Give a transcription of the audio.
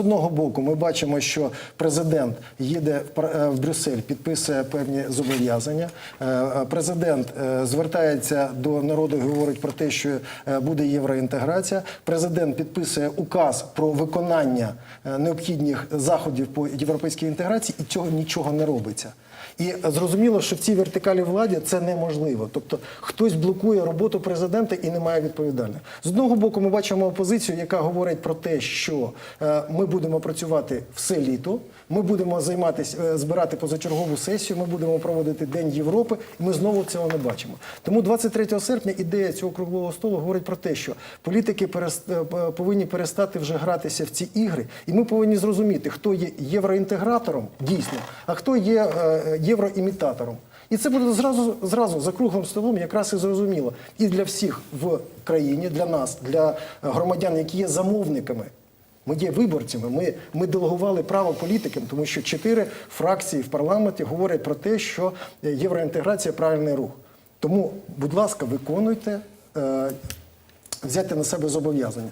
З одного боку, ми бачимо, що президент їде в е, Брюссель, підписує певні зобов'язання. Е, е, Президент звертається до народу і говорить про те, що буде євроінтеграція. Президент підписує указ про виконання необхідних заходів по європейській інтеграції, і цього нічого не робиться. І зрозуміло, що в цій вертикалі владі це неможливо. Тобто хтось блокує роботу президента і немає відповідальних. З одного боку, ми бачимо опозицію, яка говорить про те, що ми будемо працювати все літо, ми будемо займатися, е, збирати позачергову сесію, ми будемо проводити День Європи, і ми знову цього не бачимо. Тому 23 серпня ідея цього круглого столу говорить про те, що політики е, повинні перестати вже гратися в ці ігри, і ми повинні зрозуміти, хто є євроінтегратором дійсно, а хто є е, євроімітатором. І це буде зразу зразу за круглим столом, якраз і зрозуміло. І для всіх в країні, для нас, для громадян, які є замовниками. Ми є виборцями. Ми, ми делегували право політикам, тому що чотири фракції в парламенті говорять про те, що євроінтеграція правильний рух. Тому, будь ласка, виконуйте, е, взяйте на себе зобов'язання.